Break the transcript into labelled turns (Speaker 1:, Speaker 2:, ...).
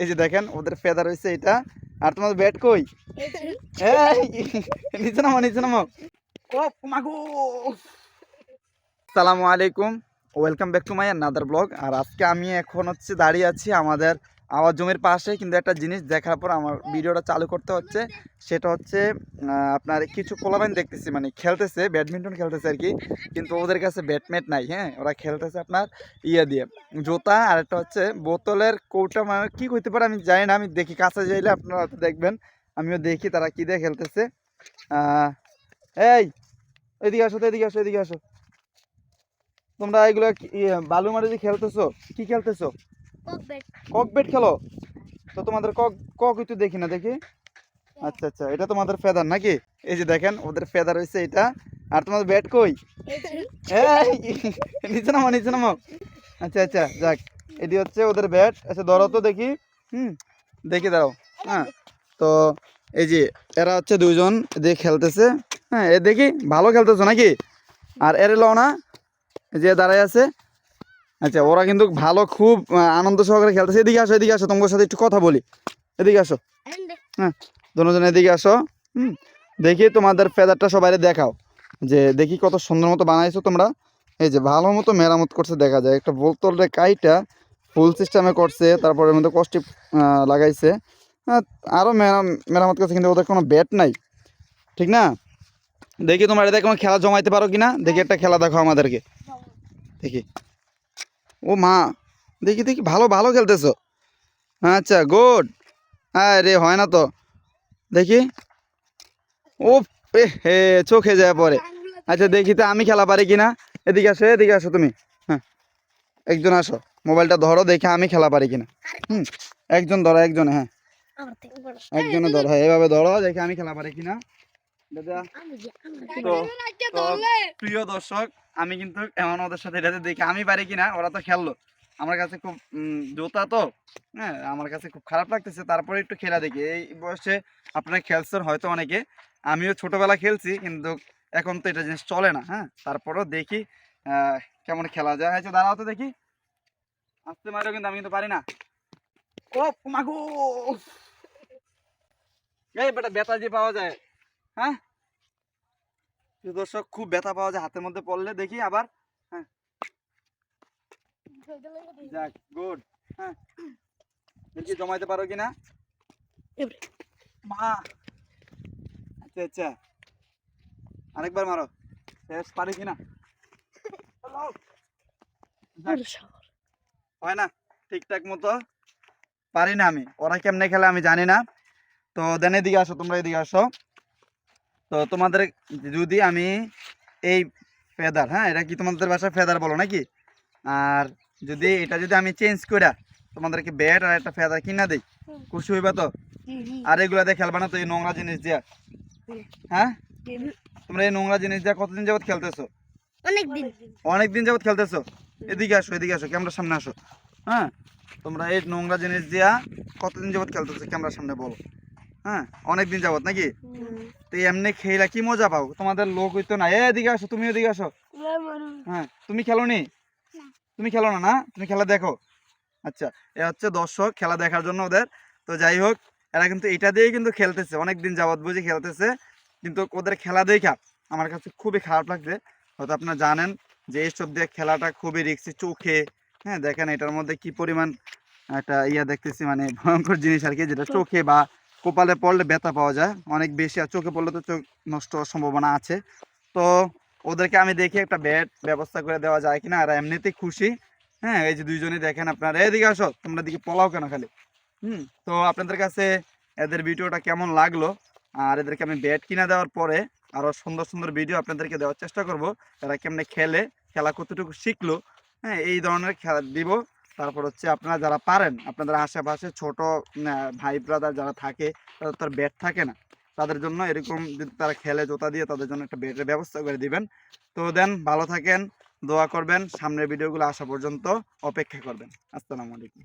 Speaker 1: এই যে দেখেন, ওদের ফেদার হয়েছে এটা। আর তোমাদের ব্যাট কই? নিচে নামো নিচে নামো। সালামু আলাইকুম। Welcome back to my another blog. আর আজকে আমি এখন হচ্ছে দাঁড়িয়ে আছি আমাদের আওয়াজ জমির পাশে কিন্তু একটা জিনিস দেখার পর আমার ভিডিওটা চালু করতে হচ্ছে। সেটা হচ্ছে আপনার কিছু পোলাবাইন দেখতেছি মানে খেলতেছে ব্যাডমিন্টন খেলতেছে আর কি। কিন্তু ওদের কাছে ব্যাটম্যাট নাই হ্যাঁ? ওরা খেলতেছে আপনার ইয়ে দিয়ে। জোতা আর একটা হচ্ছে বোতলের কৌটা মানে কী হইতে পারে আমি জানি না আমি দেখি কাছে যাইলে আপনারা হয়তো দেখবেন। আমিও দেখি তারা কী দিয়ে খেলতেছে। এই এদিকে আসো তো এদিকে আসো এদিকে আসো। তোমরা এগুলো ইয়ে, বালু মাটি খেলতেছো? কি খেলতেছো? কক বেট খেলো? তো তোমাদের কক কক একটু দেখি না দেখি? আচ্ছা আচ্ছা এটা তোমাদের ফেদার নাকি? এই যে দেখেন ওদের ফেদার হয়েছে এটা। আর তোমাদের ব্যাট কই? নিচে নামো নিচে নামো। আচ্ছা আচ্ছা যাক এটি হচ্ছে ওদের ব্যাট। আচ্ছা ধরো তো দেখি। হুম দেখি দাঁড়াও। হ্যাঁ তো এই যে এরা হচ্ছে দুইজন এদিকে খেলতেছে। হ্যাঁ এ দেখি ভালো খেলতেছো নাকি? আর এর লও না যে দাঁড়ায় আছে। আচ্ছা ওরা কিন্তু ভালো খুব আনন্দ সহকারে খেলতেছে। এদিকে আসো এদিকে আসো তোমার সাথে একটু কথা বলি। এদিকে আসো। হ্যাঁ দুজন এদিকে আসো। হুম দেখি তোমাদের ফেদারটা সবাই দেখাও। যে দেখি কত সুন্দর মতো বানাইছো তোমরা। এই যে ভালো মতো মেরামত করছে দেখা যায়। একটা বোতলটা কাইটা ফুল সিস্টেমে করছে তারপরে মধ্যে কষ্টি লাগাইছে। হ্যাঁ, আরও মেরাম- মেরামত করছে কিন্তু ওদের কোনো ব্যাট নাই। ঠিক না? দেখি তোমরা এটা কোনো খেলা জমাইতে পারো কি না দেখি একটা খেলা দেখো আমাদেরকে। দেখি। ও মা দেখি দেখি ভালো ভালো খেলতেছো। আচ্ছা গুড হ্যাঁ রে হয় না তো। দেখি। ও হে চোখে যায় পরে। আচ্ছা দেখি তো আমি খেলা পারি কিনা। এদিকে আসো এদিকে আসো তুমি। হ্যাঁ। একজন আসো মোবাইলটা ধরো দেখে আমি খেলা পারি কিনা। হুম একজন ধরো একজনে হ্যাঁ। একজনে ধরো হ্যাঁ এভাবে ধরো দেখে আমি খেলা পারি কিনা। প্রিয় দর্শক আমি কিন্তু এমন ওদের সাথে এটাতে দেখি আমি পারি কিনা ওরা তো খেললো। আমার কাছে খুব জোতা তো হ্যাঁ আমার কাছে খুব খারাপ লাগতেছে তারপরে একটু খেলা দেখি। এই বয়সে আপনারা খেলছেন হয়তো অনেকে আমিও ছোটবেলা খেলছি কিন্তু এখন তো এটা জিনিস চলে না হ্যাঁ তারপরেও দেখি আহ, কেমন খেলা যায়। আচ্ছা দাঁড়াও তো দেখি। আসতে মারো কিন্তু আমি কিন্তু পারি না। ও মাগো! এই বেটা বেতা যে পাওয়া যায় হ্যাঁ? দর্শক খুব ব্যথা পাওয়া যায় হাতের মধ্যে পড়লে। দেখি আবার। হ্যাঁ। যাক গুড হ্যাঁ। দেখি জমাইতে পারো কিনা। মা! আচ্ছা আচ্ছা। আরেকবার মারো। শেষ পারি কিনা? হয় না ঠিকঠাক মতো পারি না আমি। ওরা কেমনে খেলে আমি জানি না। তো দেন এদিকে আসো তোমরা এদিকে আসো। তো তোমাদের যদি আমি এই ফেদার হ্যাঁ এটা কি তোমাদের বাসায় ফেদার বলো নাকি? আর যদি এটা যদি আমি চেঞ্জ করে তোমাদেরকে ব্যাট আর একটা ফেদার কিনা দিই খুশি হইবা তো? আর এগুলা দিয়ে খেলবা না তো এই নোংরা জিনিস দিয়া। হ্যাঁ? তোমরা এই নোংরা জিনিস দিয়া কতদিন যাবত খেলতেছো?
Speaker 2: অনেক দিন
Speaker 1: অনেক দিন যাবত খেলতেছো এদিকে আসো এদিকে আসো ক্যামেরার সামনে আসো। হ্যাঁ? তোমরা এই নোংরা জিনিস দিয়া কতদিন যাবত খেলতেছো ক্যামেরার সামনে বলো। হ্যাঁ অনেক দিন যাবত নাকি? তো এমনি খেলা কি মজা পাও? তোমাদের লোক হইতো না। এদিকে আসো তুমি এদিকে আসো। হ্যাঁ তুমি খেলো নি? তুমি খেলো না না? তুমি খেলা দেখো। আচ্ছা এ হচ্ছে দর্শক খেলা দেখার জন্য ওদের। তো যাই হোক এরা কিন্তু এটা দিয়েই কিন্তু খেলতেছে। অনেক দিন যাবত বুঝে খেলতেছে। কিন্তু ওদের খেলা দেখা আমার কাছে খুবই খারাপ লাগছে। হয়তো আপনারা জানেন যে এইসব দিয়ে খেলাটা খুবই রিক্সি চোখে। হ্যাঁ দেখেন এটার মধ্যে কি পরিমাণ একটা ইয়া দেখতেছি মানে ভয়ঙ্কর জিনিস আর কি যেটা চোখে বা কপালে পড়লে ব্যথা পাওয়া যায়। অনেক বেশি আর চোখে পড়লে তো চোখ নষ্ট হওয়ার সম্ভাবনা আছে। তো ওদেরকে আমি দেখি একটা ব্যাট ব্যবস্থা করে দেওয়া যায় কিনা। আর এমনিতেই খুশি। হ্যাঁ এই যে দুইজনই দেখেন আপনারা। এদিকে আসো, তোমরা দিকে পলাও কেন খালি? হুম, তো আপনাদের কাছে এদের ভিডিওটা কেমন লাগল? আর এদেরকে আমি ব্যাট কিনে দেওয়ার পরে আরও সুন্দর সুন্দর ভিডিও আপনাদেরকে দেওয়ার চেষ্টা করব। এরা কেমনে খেলে, খেলা কতটুকু শিখলো হ্যাঁ এই ধরনের খেলা দিব। তারপর হচ্ছে আপনারা যারা পারেন, আপনাদের আশেপাশে ছোট ভাই ব্রাদার যারা থাকে, তাদের তো আর ব্যাট থাকে না। তাদের জন্য এরকম যদি তারা খেলে, জোতা দিয়ে তাদের জন্য একটা ব্যাটের ব্যবস্থা করে দিবেন। তো দেন, ভালো থাকেন, দোয়া করবেন, সামনের ভিডিওগুলো আসা পর্যন্ত অপেক্ষা করবেন। আসসালামু আলাইকুম।